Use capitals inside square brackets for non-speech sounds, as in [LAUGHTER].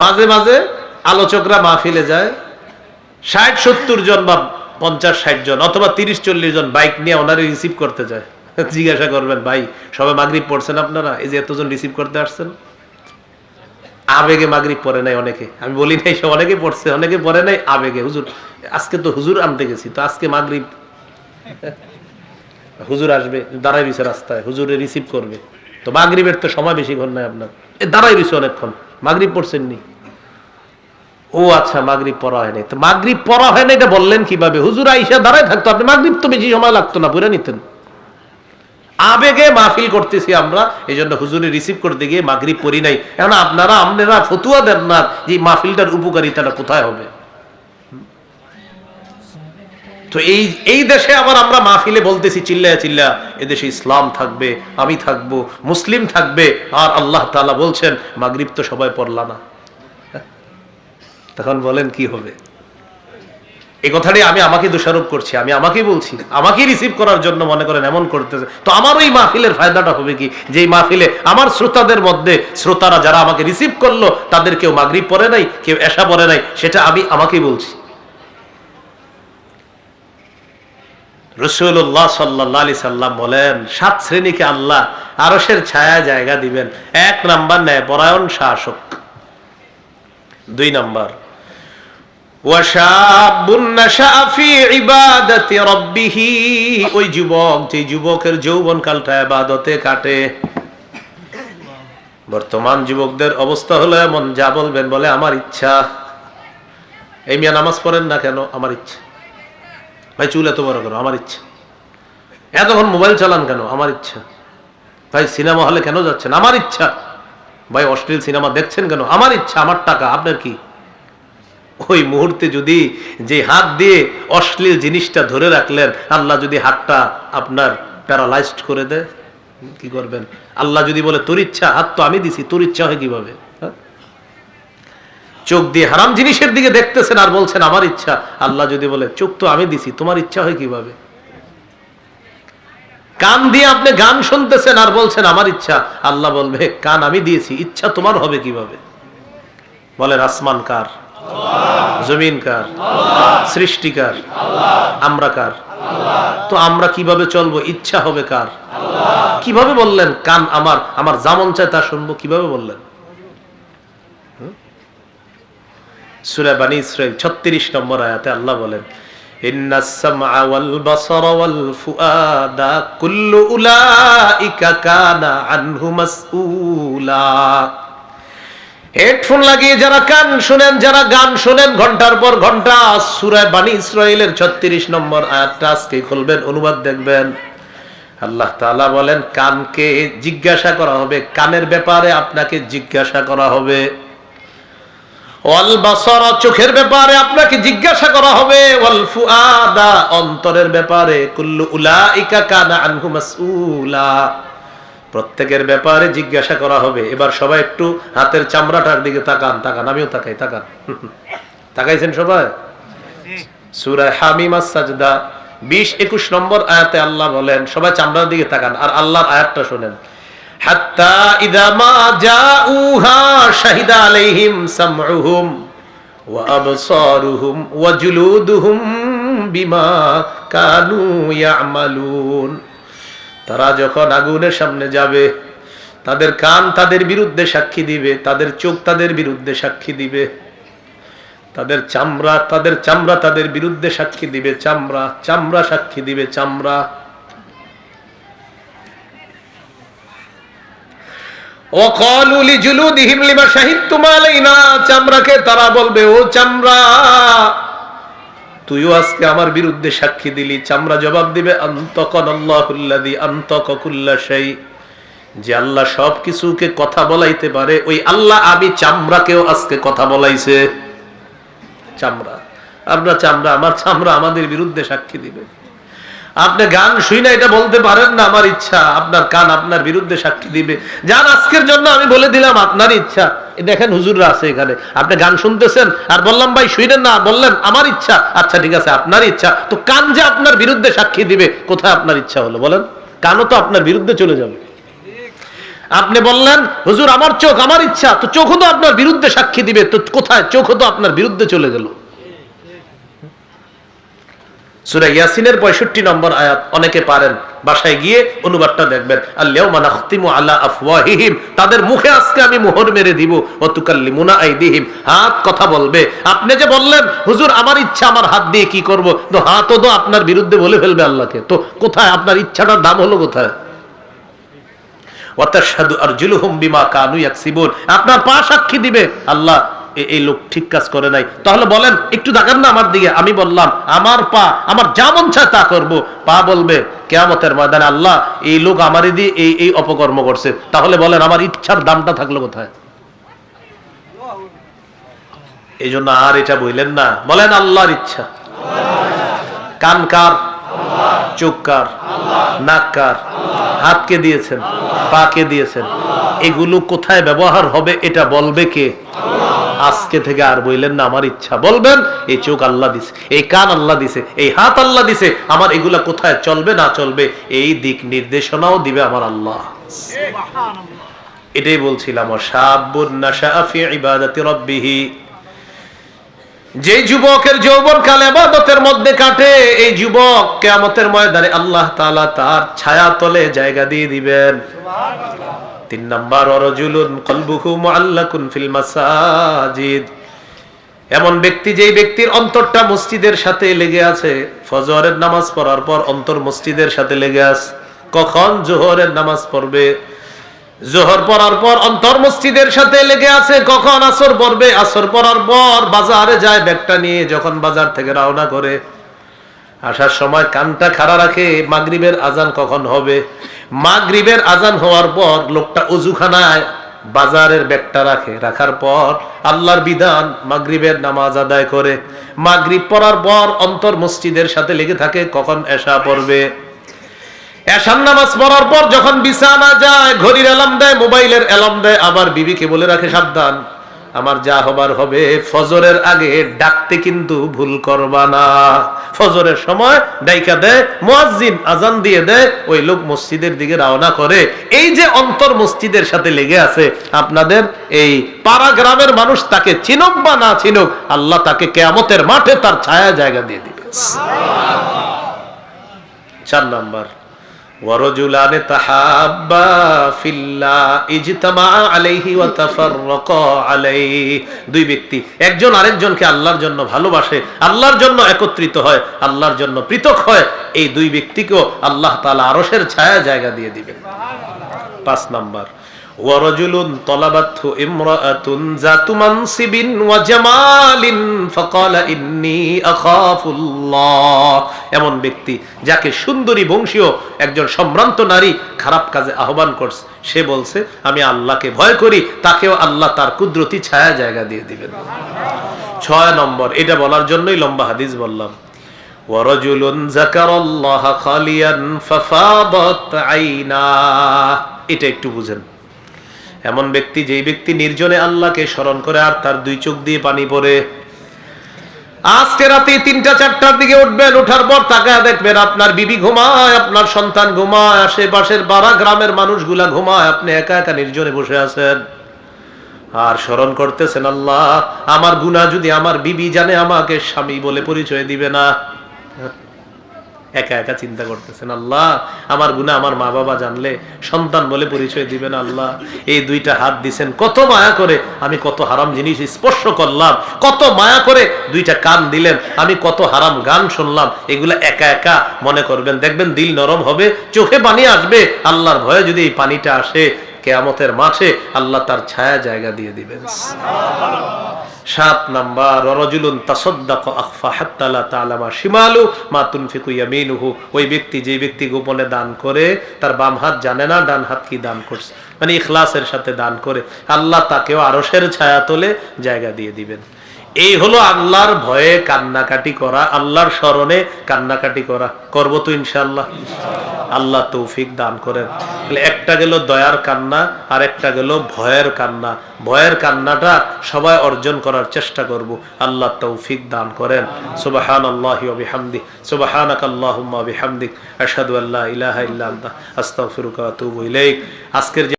মাঝে মাঝে আলোচকরা মাহফিলে যায়। ষাট, সত্তর জন বা পঞ্চাশ, ষাট জন অথবা তিরিশ, চল্লিশ জন বাইক নিয়ে ওনারে রিসিভ করতে যায়। [LAUGHS] জিজ্ঞাসা করবেন, ভাই, সবে মাগরিব পড়ছেন আপনারা? এই যে এতজন রিসিভ করতে আসছেন? আবেগে মাগরিব পড়ে নাই অনেকে। আমি বলি নাই, সে অনেকে পড়ছে, অনেকে পড়ে নাই, আবেগে। হুজুর, আজকে তো হুজুর আনতে গেছি, তো আজকে মাগরিব। [LAUGHS] হুজুর আসবে দাঁড়াই রয়েছে রাস্তায়, হুজুরে রিসিভ করবে। তো মাগরিবের তো সময় বেশি ঘর নাই আপনার। এ দাঁড়াই রয়েছে অনেকক্ষণ। মাগরিব পড়ছেন নি ও আচ্ছা মাগরিব পড়া হয় নাই। তো মাগরিব পড়া না এটা বললেন কীভাবে? হুজুর আইসা দাঁড়ায় থাকতো, আপনি মাগরিব তো বেশি সময় লাগতো না পুরে নিতেন। আবেগে মাহফিল করতেছি আমরা এই জন্য হুজুরে রিসিভ করতে গিয়ে মাগরিব পড়ি নাই। এখন আপনারা আপনারা ফতুয়া দেন না যে মাহফিলটার উপকারিতাটা কোথায় হবে? তো এই এই দেশে আবার আমরা মাহফিলে বলতেছি, চিল্লায়া চিল্লা এদেশে ইসলাম থাকবে, আমি থাকব, মুসলিম থাকবে। আর আল্লাহ তাআলা বলছেন, মাগরিব তো সবাই পড়লা না। তখন বলেন, কি হবে? এই কথাটি আমি আমাকে দোষারোপ করছি, আমি আমাকেই বলছি আমাকে রিসিভ করার জন্য মনে করেন এমন করতেছে। তো আমার ওই মাহফিলের ফায়দাটা হবে কি? যে মাহফিলে আমার শ্রোতাদের মধ্যে, শ্রোতারা যারা আমাকে রিসিভ করল, তাদের কেউ মাগরিব পরে নাই, কেউ এসা পরে নাই, সেটা আমি আমাকে বলছি। রসুল্লাহ সাল্লাহ সাল্লাম বলেন, সাত শ্রেণীকে আল্লাহ আরসের ছায়া জায়গা দিবেন। এক নাম্বার ন্যায় পরায়ণ শাসক। দুই নাম্বার। বর্তমান যুবকদের অবস্থা হলো এমন, যা বলবেন বলে আমার ইচ্ছা। এই মিয়া নামাজ পড়েন না কেন? আমার ইচ্ছা। ভাই, চুল এত বড় কেন? আমার ইচ্ছা। এতক্ষণ মোবাইল চালান কেন? আমার ইচ্ছা। ভাই, সিনেমা হলে কেন যাচ্ছেন? আমার ইচ্ছা। ভাই, অশ্লীল সিনেমা দেখছেন কেন? আমার ইচ্ছা, আমার টাকা, আপনার কি? ওই মুহূর্তে যদি যে হাত দিয়ে অশ্লীল জিনিসটা ধরে রাখলেন, আল্লাহ যদি হাতটা আপনার প্যারালাইজড করে দেয়, কি করবেন? আল্লাহ যদি বলে, তোর ইচ্ছা, হাত তো আমি দিছি, তোর ইচ্ছা হয় কীভাবে? হ্যাঁ? চোখ দিয়ে হারাম জিনিসের দিকে দেখতেছেন আর বলছেন, আমার ইচ্ছা। আল্লাহ যদি বলে চোখ তো, আমি দিছি, তোমার ইচ্ছা হয় কীভাবে? কান দিয়ে আপনি গান শুনতেছেন আর বলছেন, আমার ইচ্ছা। আল্লাহ বলবে, কান আমি দিয়েছি, ইচ্ছা তোমার হবে কীভাবে? বলেন, আসমান কার? জমিন কার? সৃষ্টিকার আমরা কার? তো আমরা কীভাবে চলবো, ইচ্ছা হবে কার? কীভাবে বললেন, কান আমার আমার জামন চায় তা শুনব? কীভাবে বললেন? সুরা বানি ইসরাইল 36 নম্বর আয়াতে আল্লাহ বলেন হেডফোন লাগিয়ে যারা কান শুনেন, যারা গান শুনেন, ঘণ্টার পর ঘণ্টা সুরায় বানি ইসরায়েলের 36 নম্বর আয়াতটা আজকে খুলবেন, অনুবাদ দেখবেন। আল্লাহ তাআলা বলেন, কানকে জিজ্ঞাসা করা হবে, কানের ব্যাপারে আপনাকে জিজ্ঞাসা করা হবে। চোখের ব্যাপারে আপনাকে জিজ্ঞাসা করা হবে অন্তরের ব্যাপারে। প্রত্যেকের ব্যাপারে জিজ্ঞাসা করা হবে। এবার সবাই একটু হাতের চামড়াটার দিকে তাকান তাকান, আমিও তাকাই, তাকান। [LAUGHS] তাকাইছেন সবাই? সুরায় হামিম আস-সাজদা 20 21 নম্বর আয়াতে আল্লাহ বলেন, সবাই চামড়ার দিকে তাকান, আর আল্লাহর আয়াতটা শুনেন। হাত্তা ইদা মা জুলুদুহুম বিমা কানু ইয়ামালুন। তারা যখন আগুনের সামনে যাবে, তাদের কান তাদের বিরুদ্ধে সাক্ষী দিবে, তাদের চোখ তাদের বিরুদ্ধে সাক্ষী দিবে, তাদের চামড়া তাদের চামড়া তাদের বিরুদ্ধে সাক্ষী দিবে, চামড়া চামড়া সাক্ষী দিবে, চামড়া। চামড়াকে তারা বলবে, ও চামড়া, তুইও আজকে আমার বিরুদ্ধে সাক্ষী দিলি। চামড়া জবাব দিবে যে আল্লাহ সব কিছুকে কথা বলাইতে পারে, ওই আল্লাহ আমি চামড়াকেও আজকে কথা বলাইছে। চামড়া আমরা চামড়া, আমার চামড়া আমাদের বিরুদ্ধে সাক্ষী দিবে। আপনি গান শুই না, এটা বলতে পারেন না, আমার ইচ্ছা। আপনার কান আপনার বিরুদ্ধে সাক্ষী দিবে। যান আজকের জন্য আমি বলে দিলাম, আপনার ইচ্ছা। দেখেন হুজুররা আছে এখানে। আপনি গান শুনতেছেন, আর বললাম, ভাই, শুইলেন না, বললেন, আমার ইচ্ছা। আচ্ছা ঠিক আছে, আপনার ইচ্ছা। তো কান যে আপনার বিরুদ্ধে সাক্ষী দিবে, কোথায় আপনার ইচ্ছা হলো, বলেন? কানও তো আপনার বিরুদ্ধে চলে যাবে। আপনি বললেন, হুজুর, আমার চোখ, আমার ইচ্ছা। তো চোখও তো আপনার বিরুদ্ধে সাক্ষী দিবে। তো কোথায়? চোখও তো আপনার বিরুদ্ধে চলে গেল। সুরা ইয়াসিনের পঁয়ষট্টি নম্বর আয়াত, অনেকে পারেন, বাসায় গিয়ে অনুবাদটা দেখবেন। আল্লাহুম্মা নাখতিমু আলা আফওয়াহিহিম, তাদের মুখে আজকে আমি মোহর মেরে দিব হাত কথা বলবে। আপনি যে বললেন, হুজুর, আমার ইচ্ছা, আমার হাত দিয়ে কি করব? তো হাতও তো আপনার বিরুদ্ধে বলে ফেলবে আল্লাহকে। তো কোথায়? আপনার ইচ্ছাটার দাম হলো কোথায়? আপনার পা সাক্ষী দিবে, আল্লাহ এই লোক ঠিক কাজ করে নাই। তাহলে বলেন, একটু দেখান না আমার দিকে। আমি বললাম, আমার পা, আমার যা মন চায় তা করব। পা বলবে, কেয়ামতের ময়দানে আল্লাহ এই লোক আমারই দিয়ে এই এই অপকর্ম করছে। তাহলে বলেন, আমার ইচ্ছার দামটা থাকল কোথায়? এই জন্য আর এটা বললেন না। বলেন, আল্লাহর ইচ্ছা। কান কার? চোখ কার? নাক কার? হাতকে দিয়েছেন? পাকে দিয়েছেন? এগুলো কোথায় ব্যবহার হবে, এটা বলবে কে? আজকে থেকে আর বইলেন না আমার ইচ্ছা। বলবেন এই চোখ আল্লাহ দিছে এই কান আল্লাহ দিছে এই হাত আল্লাহ দিছে আমার এগুলা কোথায় চলবে না চলবে? এই দিক নির্দেশনাও দিবে আমার আল্লাহ। এটাই বলছিলাম শাবুন নাশাআ ফি ইবাদাতি রাব্বিহি। যে যুবকের যৌবন কাল এবাদতের মধ্যে কাটে, এই যুবক কেয়ামতের ময়দানে আল্লাহ তাআলা তার ছায়া তলে জায়গা দিয়ে দিবেন। তিন নাম্বার অরজুলুন কলবুহু মুআল্লাকুন ফিল মাসাজিদ। এমন ব্যক্তি যেই ব্যক্তির অন্তরটা মসজিদের সাথে লেগে আছে, ফজরের নামাজ পড়ার পর অন্তর মসজিদের সাথে লেগে আছে, কখন জোহরের নামাজ পড়বে? জোহর পড়ার পর অন্তর মসজিদের সাথে লেগে আছে, কখন আসর পড়বে? আসর পড়ার পর বাজারে যায় ব্যাগটা নিয়ে, যখন বাজার থেকে রওনা করে। আসার সময় কানটা খাড়া রাখে, মাগরিবের আজান কখন হবে? মাগরিবের আজান হওয়ার পর লোকটা উজুখানায় বাজারের ব্যাগটা রাখে। রাখার পর আল্লাহর বিধান মাগরিবের নামাজ আদায় করে। মাগরিব পড়ার পর অন্তর মসজিদের সাথে লেগে থাকে, কখন এশা পড়বে? এশান নামাজ পড়ার পর যখন বিছানা যায়, ঘড়ির অ্যালার্ম দেয়, মোবাইলের অ্যালার্ম দেয়, আবার বিবিকে বলে রাখে, সাবধান, আমার যা হবার হবে, ফজরের আগে ডাকতে কিন্তু ভুল করবা না। ফজরের সময় ডাইকা দেয়, মুয়াজ্জিন আজান দিয়ে দেয়, ওই লোক মসজিদের দিকে রওনা করে। এই যে অন্তর মসজিদের সাথে লেগে আছে, আপনাদের এই পাড়া গ্রামের মানুষ তাকে চিনুক বা না চিনুক, আল্লাহ তাকে কেয়ামতের মাঠে তার ছায়া জায়গা দিয়ে দিবে। চার নাম্বার। ورجلان تحابا في الله اجتمع عليه وتفرقا عليه দুই ব্যক্তি একজন আরেকজনকে আল্লাহর জন্য ভালোবাসে আল্লাহর জন্য একত্রিত হয় আল্লাহর জন্য পৃথক হয় এই দুই ব্যক্তিকেও আল্লাহ তাআলা আরশের ছায়া জায়গা দিয়ে দিবেন পাঁচ নাম্বার ورجل طلبته امرأة ذات منصب وجمال فقال إني أخاف الله এমন ব্যক্তি যাকে সুন্দরী বংশীয় একজন সম্ভ্রান্ত নারী খারাপ কাজে আহ্বান করছে সে বলছে আমি আল্লাহকে ভয় করি তাকেও আল্লাহ তার কুদরতি ছায়া জায়গা দিয়ে দিবেন ছয় নম্বর এটা বলার জন্যই লম্বা হাদিস বললাম ورجل ذكر الله خاليا ففاضت عيناه এটা একটু বুঝেন এমন ব্যক্তি যেই ব্যক্তি নির্জনে আল্লাহকে স্মরণ করে আর তার দুই চোখ দিয়ে পানি পড়ে। আজকে রাতে তিনটা, চারটার দিকে উঠবেন ওঠার পর তাকায় দেখবেন আপনার বিবি ঘুমায়, আপনার সন্তান ঘুমায়, আশেপাশের বারা গ্রামের মানুষগুলা ঘুমায়, আপনি একা একা নির্জনে বসে আছেন। আর স্মরণ করতেছেন, আল্লাহ, আমার গুনাহ যদি আমার বিবি জানে, আমাকে স্বামী বলে পরিচয় দিবে না। একা একা চিন্তা করতেছেন, আল্লাহ, আমার গুণা আমার মা বাবা জানলে সন্তান বলে পরিচয় দিবেন আল্লাহ। এই দুইটা হাত দিছেন, কত মায়া করে আমি কত হারাম জিনিস স্পর্শ করলাম, কত মায়া করে দুইটা কান দিলেন, আমি কত হারাম গান শুনলাম, এগুলা একা একা মনে করবেন। দেখবেন দিল নরম হবে, চোখে পানি আসবে, আল্লাহর ভয়ে যদি এই পানিটা আসে কেয়ামতের মাঠে আল্লাহ তার ছায়া জায়গা দিয়ে দিবেন। সাত নাম্বার রজুলুন তাসদ্দাক আখফা হাত্তালা তালামা শিমালু ওই ব্যক্তি যে ব্যক্তি গোপনে দান করে, তার বাম হাত জানে না, ডান হাত কি দান করছে। মানে ইখলাসের সাথে দান করে। আল্লাহ তাকেও আরশের ছায়া তোলে জায়গা দিয়ে দিবেন। এই হলো আল্লাহর ভয়ে কান্নাকাটি করা, আল্লাহর স্মরণে কান্নাকাটি করা। করব তো ইনশাআল্লাহ। আল্লাহ তৌফিক দান করেন। একটা গেল দয়ার কান্না, আর একটা গেল ভয়ের কান্না। ভয়ের কান্নাটা সবাই অর্জন করার চেষ্টা করব। আল্লাহ তৌফিক দান করেন। সুবাহান আল্লাহি ওয়া বিহামদি সুবহানাক আল্লাহুম্মা বিহামদিক আশহাদু আল্লা ইলাহা ইল্লা আস্তাগফিরুকা ওয়া আতুবু ইলাইক। আজকের